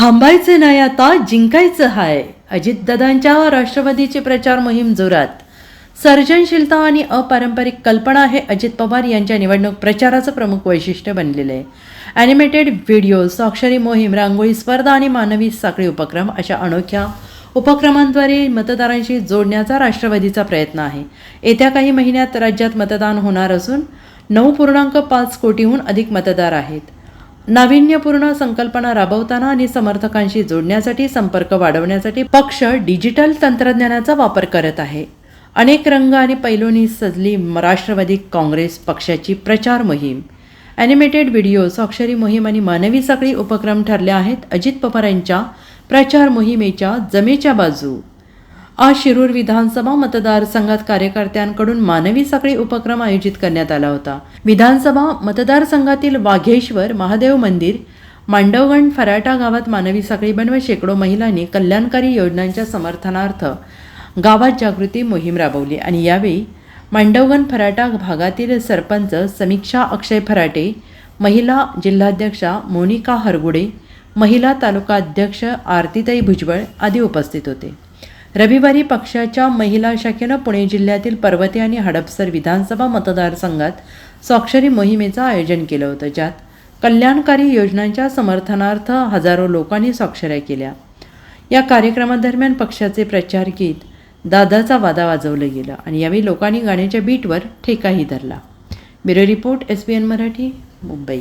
थांबायचं नाही आता जिंकायचं हाय. अजितदादांच्या राष्ट्रवादीची प्रचार मोहीम जोरात. सर्जनशीलता आणि अपारंपरिक कल्पना हे अजित पवार यांच्या निवडणूक प्रचाराचं प्रमुख वैशिष्ट्य बनलेलं. आहे ॲनिमेटेड व्हिडिओ स्वाक्षरी मोहीम रांगोळी स्पर्धा आणि मानवी साखळी उपक्रम अशा अनोख्या उपक्रमांद्वारे मतदारांशी जोडण्याचा राष्ट्रवादीचा प्रयत्न आहे. येत्या काही महिन्यात राज्यात मतदान होणार असून नऊ पूर्णांक पाच कोटीहून अधिक मतदार आहेत. नाविन्यपूर्ण संकल्पना राबवताना आणि समर्थकांशी जोडण्यासाठी संपर्क वाढवण्यासाठी पक्ष डिजिटल तंत्रज्ञानाचा वापर करत आहे. अनेक रंग आणि पैलूंनी सजली म- राष्ट्रवादी काँग्रेस पक्षाची प्रचार मोहीम. ॲनिमेटेड व्हिडिओ स्वाक्षरी मोहीम आणि मानवी साखळी उपक्रम ठरले आहेत. अजित पवार यांच्या प्रचार मोहिमेच्या जमेच्या बाजू. आज शिरूर विधानसभा मतदारसंघात कार्यकर्त्यांकडून मानवी साखळी उपक्रम आयोजित करण्यात आला होता. विधानसभा मतदारसंघातील वाघेश्वर महादेव मंदिर मांडवगण फराटा गावात मानवी साखळी बनवत शेकडो महिलांनी कल्याणकारी योजनांच्या समर्थनार्थ गावात जागृती मोहीम राबवली. आणि यावेळी मांडवगण फराटा भागातील सरपंच समीक्षा अक्षय फराटे महिला जिल्हाध्यक्षा मोनिका हरगुडे महिला तालुका अध्यक्ष आरतीताई भुजबळ आदी उपस्थित होते. रविवारी पक्षाच्या महिला शाखेनं पुणे जिल्ह्यातील पर्वते आणि हडपसर विधानसभा मतदारसंघात स्वाक्षरी मोहिमेचं आयोजन केलं होतं ज्यात कल्याणकारी योजनांच्या समर्थनार्थ हजारो लोकांनी स्वाक्षऱ्या केल्या. या कार्यक्रमादरम्यान पक्षाचे प्रचार गीत दादाचा वादा वाजवलं गेलं आणि यावेळी लोकांनी गाण्याच्या बीटवर ठेकाही धरला. Bureau report S B N Marathi Mumbai.